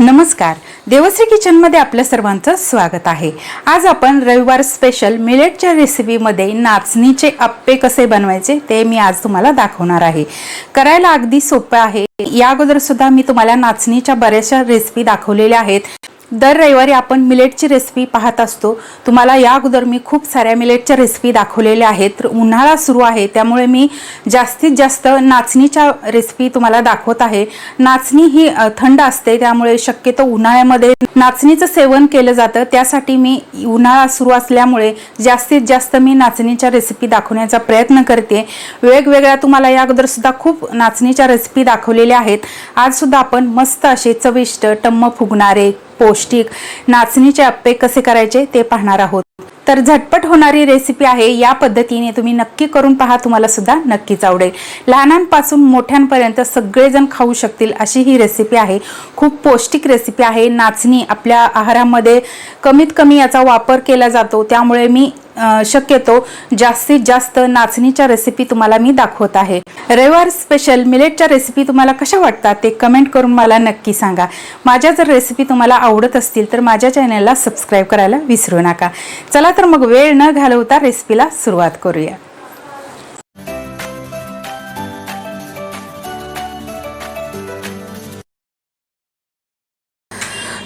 नमस्कार. देवश्री किचनमध्ये आपलं सर्वांचं स्वागत आहे. आज आपण रविवार स्पेशल मिलेटच्या रेसिपीमध्ये नाचणीचे अप्पे कसे बनवायचे ते मी आज तुम्हाला दाखवणार आहे. करायला अगदी सोपं आहे. या अगोदर सुद्धा मी तुम्हाला नाचणीच्या बऱ्याचशा रेसिपी दाखवलेल्या आहेत. दर रविवारी आपण मिलेटची रेसिपी पाहत असतो. तुम्हाला या अगोदर मी खूप साऱ्या मिलेटच्या रेसिपी दाखवलेल्या आहेत. तर उन्हाळा सुरू आहे त्यामुळे मी जास्तीत जास्त नाचणीच्या रेसिपी तुम्हाला दाखवत आहे. नाचणी ही थंड असते त्यामुळे शक्यतो उन्हाळ्यामध्ये नाचणीचं सेवन केलं जातं. त्यासाठी मी उन्हाळा सुरू असल्यामुळे जास्तीत जास्त मी नाचणीच्या रेसिपी दाखवण्याचा प्रयत्न करते. वेगवेगळ्या तुम्हाला या अगोदरसुद्धा खूप नाचणीच्या रेसिपी दाखवलेल्या आहेत. आजसुद्धा आपण मस्त असे चविष्ट टम्म फुगणारे पौष्टिक नाचणीचे अप्पे कसे करायचे ते पाहणार आहोत. तर झटपट होणारी रेसिपी आहे या पद्धतीने तुम्ही नक्की करून पहा तुम्हाला सुद्धा नक्कीच आवडेल. लहानांपासून मोठ्यांपर्यंत सगळेजण खाऊ शकतील अशी ही रेसिपी आहे. खूप पौष्टिक रेसिपी आहे. नाचणी आपल्या आहारामध्ये कमीत कमी याचा वापर केला जातो. त्यामुळे मी शक्यतो जास्तीत जास्त नाचणीच्या रेसिपी तुम्हाला मी दाखवत आहे. रविवार स्पेशल मिलेटच्या रेसिपी तुम्हाला कशा वाटतात ते कमेंट करून मला नक्की सांगा. माझ्या जर रेसिपी तुम्हाला आवडत असतील तर माझ्या चॅनलला सबस्क्राईब करायला विसरू नका. चला तर मग वेळ न घालवता रेसिपीला सुरुवात करूया.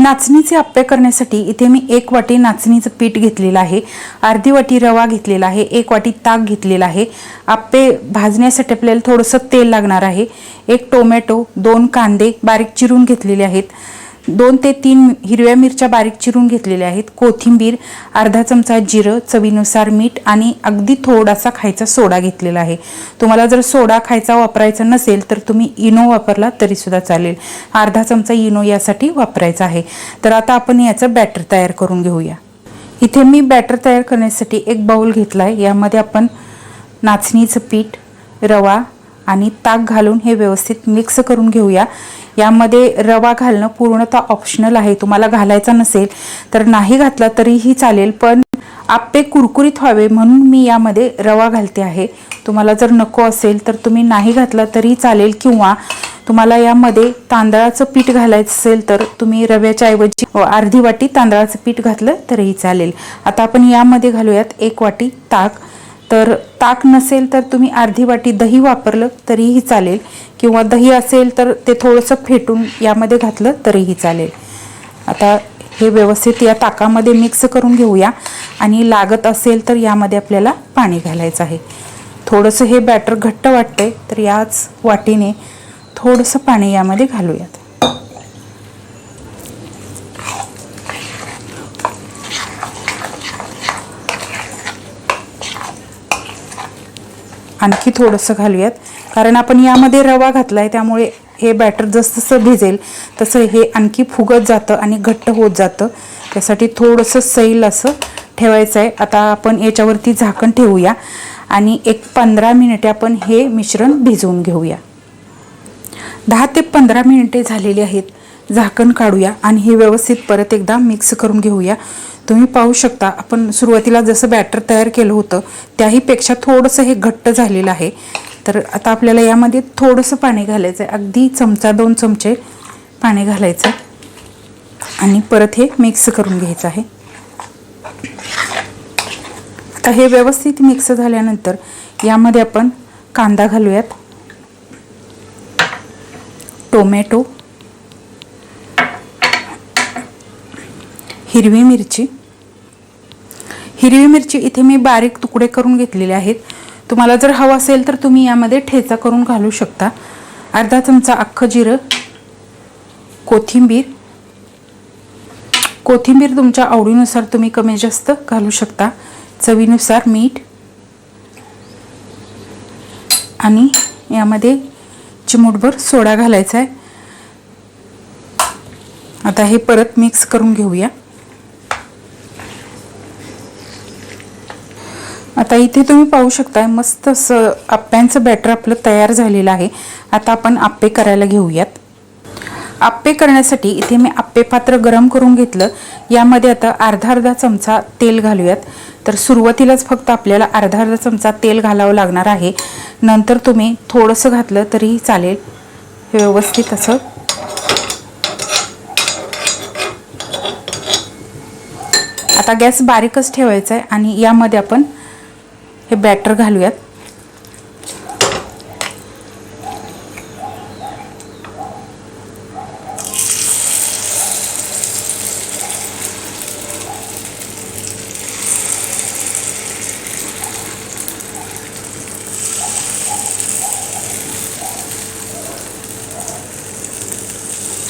नाचणीचे आप्पे करण्यासाठी इथे मी एक वाटी नाचणीचं पीठ घेतलेलं आहे. अर्धी वाटी रवा घेतलेला आहे. एक वाटी ताक घेतलेला आहे. आप्पे भाजण्यासाठी आपल्याला थोडंसं तेल लागणार आहे. एक टोमॅटो दोन कांदे बारीक चिरून घेतलेले आहेत. दोन ते तीन हिरव्या मिरच्या बारीक चिरून घेतलेल्या आहेत. कोथिंबीर अर्धा चमचा जिरं चवीनुसार मीठ आणि अगदी थोडासा खायचा सोडा घेतलेला आहे. तुम्हाला जर सोडा खायचा वापरायचा नसेल तर तुम्ही इनो वापरला तरीसुद्धा चालेल. अर्धा चमचा इनो यासाठी वापरायचा आहे. तर आता आपण याचं बॅटर तयार करून घेऊया. इथे मी बॅटर तयार करण्यासाठी एक बाउल घेतला आहे यामध्ये आपण नाचणीचं पीठ रवा आणि ताक घालून हे व्यवस्थित मिक्स करून घेऊया. यामध्ये रवा घालणं पूर्णतः ऑप्शनल आहे. तुम्हाला घालायचा नसेल तर नाही घातला तरीही चालेल पण आप्पे कुरकुरीत व्हावे म्हणून मी यामध्ये रवा घालते आहे. तुम्हाला जर नको असेल तर तुम्ही नाही घातला तरी चालेल किंवा तुम्हाला यामध्ये तांदळाचं पीठ घालायचं असेल तर तुम्ही रव्याच्या ऐवजी अर्धी वाटी तांदळाचं पीठ घातलं तरीही चालेल. आता आपण यामध्ये घालूयात एक वाटी ताक. तर ताक नसेल तर तुम्ही अर्धी वाटी दही वापरलं तरीही चालेल. किंवा दही असेल तर ते थोडंसं फेटून यामध्ये घातलं तरीही चालेल. आता हे व्यवस्थित या ताकामध्ये मिक्स करून घेऊया. आणि लागत असेल तर यामध्ये आपल्याला पाणी घालायचं आहे. थोडंसं हे बॅटर घट्ट वाटतंय तर याच वाटीने थोडंसं पाणी यामध्ये घालूयात. आणखी थोडंसं घालूयात. कारण आपण यामध्ये रवा घातला आहे त्यामुळे हे बॅटर जसं भिजेल तसं हे आणखी फुगत जातं आणि घट्ट होत जातं. त्यासाठी थोडंसं सैल असं ठेवायचं आहे. आता आपण याच्यावरती झाकण ठेवूया आणि एक पंधरा मिनिटे आपण हे मिश्रण भिजवून घेऊया. दहा ते पंधरा मिनिटे झालेली आहेत. झाकण काढूया आणि हे व्यवस्थित परत एकदा मिक्स करून घेऊया. तुम्ही पाहू शकता आपण सुरुवातीला जसं बॅटर तयार केलं होतं त्याहीपेक्षा थोडंसं हे घट्ट झालेलं आहे. तर आता आपल्याला यामध्ये थोडंसं पाणी घालायचं आहे अगदी चमचा दोन चमचे पाणी घालायचं आणि परत हे मिक्स करून घ्यायचं आहे. आता हे व्यवस्थित मिक्स झाल्यानंतर यामध्ये आपण कांदा घालूयात. टोमॅटो हिरवी मिरची हिरवी मिरची इथे मी बारीक तुकडे करून घेतलेले आहेत. तुम्हाला जर हवं असेल तर तुम्ही यामध्ये ठेचा करून घालू शकता. अर्धा चमचा अख्खं जिरं कोथिंबीर. कोथिंबीर तुमच्या आवडीनुसार तुम्ही कमी जास्त घालू शकता. चवीनुसार मीठ. आणि यामध्ये चिमूटभर सोडा घालायचा आहे. आता हे परत मिक्स करून घेऊया. आता इथे तुम्ही पाहू शकता मस्त असं आप्प्यांचं बॅटर आपलं तयार झालेलं आहे. आता आपण आप्पे करायला घेऊयात. आप्पे करण्यासाठी इथे मी आप्पे पात्र गरम करून घेतलं. यामध्ये आता अर्धा अर्धा चमचा तेल घालूयात. तर सुरुवातीलाच फक्त आपल्याला अर्धा अर्धा चमचा तेल घालावं लागणार आहे. नंतर तुम्ही थोडंसं घातलं तरीही चालेल. हे व्यवस्थित असं. आता गॅस बारीकच ठेवायचा आहे आणि यामध्ये आपण हे बॅटर घालूयात.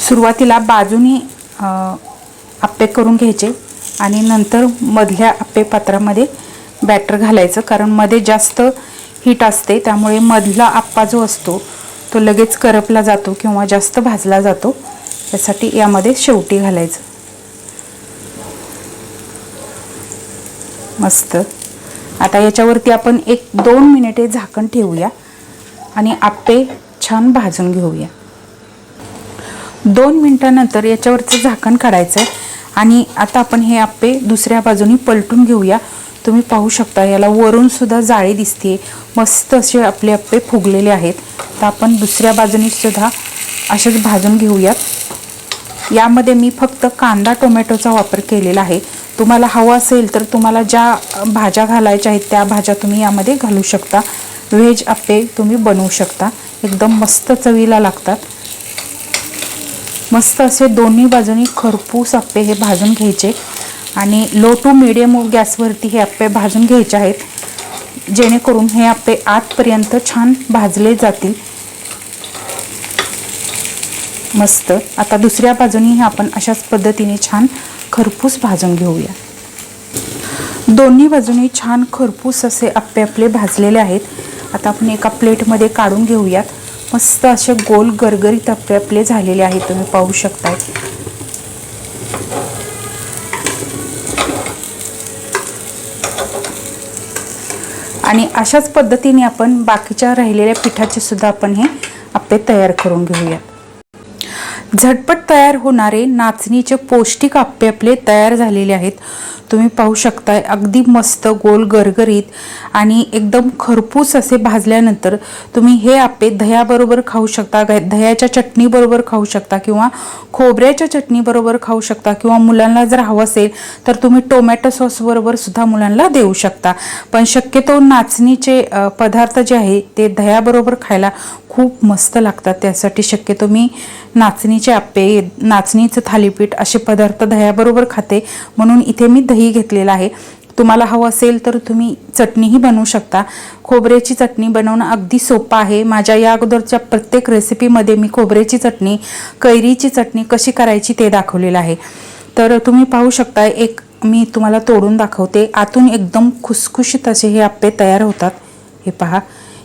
सुरुवातीला बाजूनी आप्पे करून घ्यायचे आणि नंतर मधल्या आप्पे पात्रामध्ये बॅटर घालायचं कारण मध्ये जास्त हीट असते त्यामुळे मधला आप्पा जो असतो तो लगेच करपला जातो किंवा जास्त भाजला जातो. त्यासाठी यामध्ये शेवटी घालायचं. मस्त. आता याच्यावरती आपण एक दोन मिनिटे झाकण ठेवूया आणि आप्पे छान भाजून घेऊया. दोन मिनटानंतर याच्यावरचं झाकण काढायचं आहे आणि आता आपण हे आप्पे दुसऱ्या बाजूनी पलटून घेऊया. तुम्ही पाहू शकता याला वरून सुद्धा जाळी दिसते मस्त असे आपले आप्पे फुगलेले आहेत. तर आपण दुसऱ्या बाजूने सुद्धा असेच भाजून घेऊयात. यामध्ये मी फक्त कांदा टोमॅटोचा वापर केलेला आहे. तुम्हाला हवं असेल तर तुम्हाला ज्या भाज्या घालायच्या आहेत त्या भाज्या तुम्ही यामध्ये घालू शकता. व्हेज आप्पे तुम्ही बनवू शकता. एकदम मस्त चवीला लागतात. मस्त असे दोन्ही बाजूनी खरपूस आप्पे हे भाजून घ्यायचे. आणि लो टू मिडियम गॅसवरती हे आप्पे भाजून घ्यायचे आहेत. जेणेकरून हे आप्पे आतपर्यंत छान भाजले जातील. मस्त. आता दुसऱ्या बाजूनी हे आपण अशाच पद्धतीने छान खरपूस भाजून घेऊया. दोन्ही बाजूनी छान खरपूस असे आप्पे आपले भाजलेले आहेत. आता आपण एका प्लेटमध्ये काढून घेऊयात. मस्त असे गोल गरगरीत आप्पे आपले झालेले आहेत. तुम्ही पाहू शकताय. आणि अशाच पद्धतीने आपण बाकीच्या राहिलेल्या पिठाचे सुद्धा आपण हे आपले तयार करून घेऊया झटपट तयार होणारे नाचणीचे पौष्टिक आप्पे आपले तयार झालेले आहेत. तुम्ही पाहू शकताय. अगदी मस्त गोल गरगरीत आणि एकदम खरपूस असे भाजल्यानंतर तुम्ही हे आप्पे दह्याबरोबर खाऊ शकता दह्याच्या चटणीबरोबर खाऊ शकता किंवा खोबऱ्याच्या चटणीबरोबर खाऊ शकता किंवा मुलांना जर हवं असेल तर तुम्ही टोमॅटो सॉसबरोबर सुद्धा मुलांना देऊ शकता. पण शक्यतो नाचणीचे पदार्थ जे आहे ते दह्याबरोबर खायला खूप मस्त लागतात. त्यासाठी शक्यतो मी नाचणीचे आप्पे नाचणीचं थालीपीठ असे पदार्थ दह्याबरोबर खाते. म्हणून इथे मी दही घेतलेलं आहे. तुम्हाला हवं असेल तर तुम्ही चटणीही बनवू शकता. खोबऱ्याची चटणी बनवणं अगदी सोपं आहे. माझ्या या अगोदरच्या प्रत्येक रेसिपीमध्ये मी खोबऱ्याची चटणी कैरीची चटणी कशी करायची ते दाखवलेलं आहे. तर तुम्ही पाहू शकता एक मी तुम्हाला तोडून दाखवते. आतून एकदम खुसखुशीत असे हे आप्पे तयार होतात. हे पहा.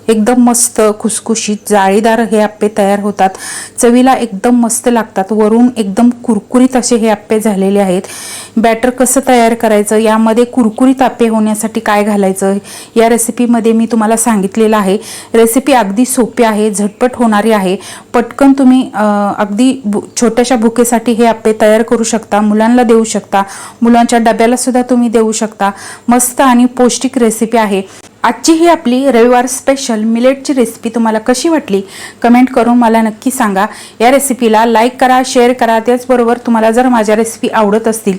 एकदम मस्त खुसखुशीत जाळीदार हे आप्पे तयार होतात. चवीला एकदम मस्त लागतात. वरून एकदम कुरकुरीत असे हे आप्पे झालेले आहेत. बॅटर कसं तयार करायचं यामध्ये कुरकुरीत आप्पे होण्यासाठी काय घालायचं या रेसिपीमध्ये मी तुम्हाला सांगितलेलं आहे. रेसिपी अगदी सोपी आहे झटपट होणारी आहे. पटकन तुम्ही अगदी भु छोट्याशा भुकेसाठी हे आप्पे तयार करू शकता मुलांना देऊ शकता मुलांच्या डब्यालासुद्धा तुम्ही देऊ शकता. मस्त आणि पौष्टिक रेसिपी आहे. आजची ही आपली रविवार स्पेशल मिलेटची रेसिपी तुम्हाला कशी वाटली? कमेंट करून मला नक्की सांगा. या रेसिपीला लाईक करा शेअर करा त्याचबरोबर तुम्हाला जर माझ्या रेसिपी आवडत असतील